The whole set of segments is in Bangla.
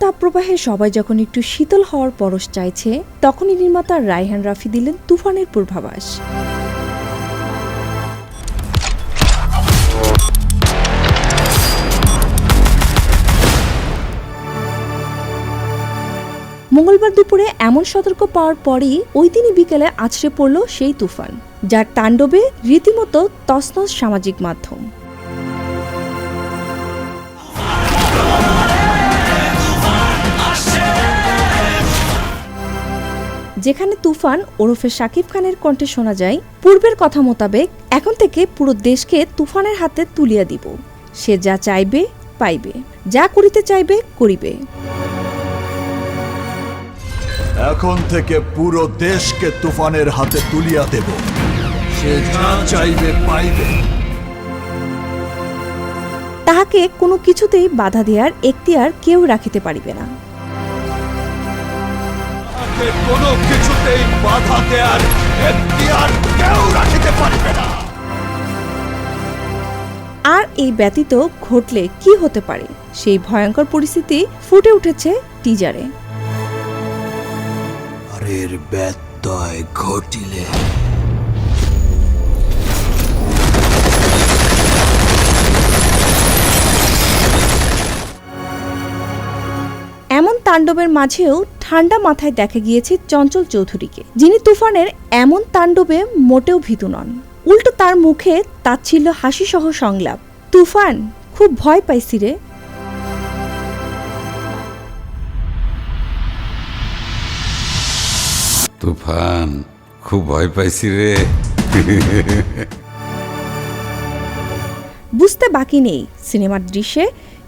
তাপপ্রবাহে সবাই যখন একটু শীতল হওয়ার পরশ চাইছে, তখনই নির্মাতা রায়হান রাফি দিলেন তুফানের পূর্বাভাস। মঙ্গলবার দুপুরে এমন সতর্ক পাওয়ার পরেই ওই দিনই বিকেলে আছড়ে পড়ল সেই তুফান, যার তাণ্ডবে রীতিমতো তসনস সামাজিক মাধ্যম। যেখানে তুফান ওরফে শাকিব খানের কণ্ঠে শোনা যায় পূর্বের কথা মোতাবেক এখন থেকে পুরো দেশকে তুফানের হাতে তুলিয়া দিব। সে যা চাইবে পাইবে। যা করিতে চাইবে করিবে। এখন থেকে পুরো দেশকে তুফানের হাতে তুলিয়া দেব। সে যা চাইবে পাইবে। তাহাকে কোনো কিছুতেই বাধা দেওয়ার এখতিয়ার কেউ রাখিতে পারিবে না। তাকে কোনো কিছুতেই বাধা দেয়ার এখতিয়ার কেউ রাখিতে পারবে না। আর এই ব্যতীত ঘটলে কি হতে পারে? সেই ভয়ঙ্কর পরিস্থিতি ফুটে উঠেছে টিজারে। আর এর ব্যত্যয় ঘটিলে এমন তাণ্ডবের মাঝেও ঠান্ডা মাথায় দেখা গিয়েছে চঞ্চল চৌধুরীকে যিনি তুফানের এমন তাণ্ডবে মোটেও ভীতু নন। উল্টো তার মুখে তাচ্ছিল্য হাসি সহ সংলাপ তুফান খুব ভয় পাইছি রে। তুফান খুব ভয় পাইছি রে। বুঝতে বাকি নেই সিনেমার দৃশ্যে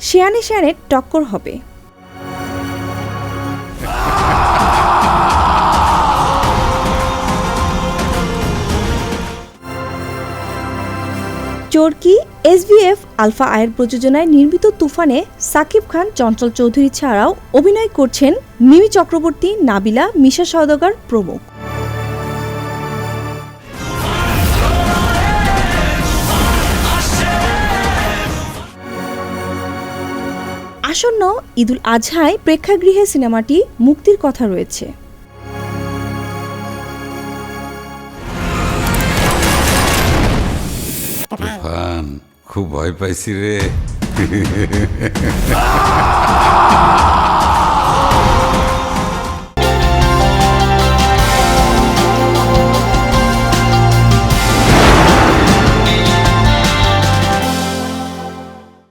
শেয়ানে শেয়ানে টক্কর হবে। চরকি এসভিএফ আলফা আয়ের প্রযোজনায় নির্মিত তুফানে সাকিব খান, চঞ্চল চৌধুরী ছাড়াও অভিনয় করছেন মিমি চক্রবর্তী, নাবিলা, মিশা সওদাগর প্রমুখ। আসন্ন ঈদুল আজহায় প্রেক্ষাগৃহে সিনেমাটি মুক্তির কথা রয়েছে। তুফান খুব ভয় পাইছি রে।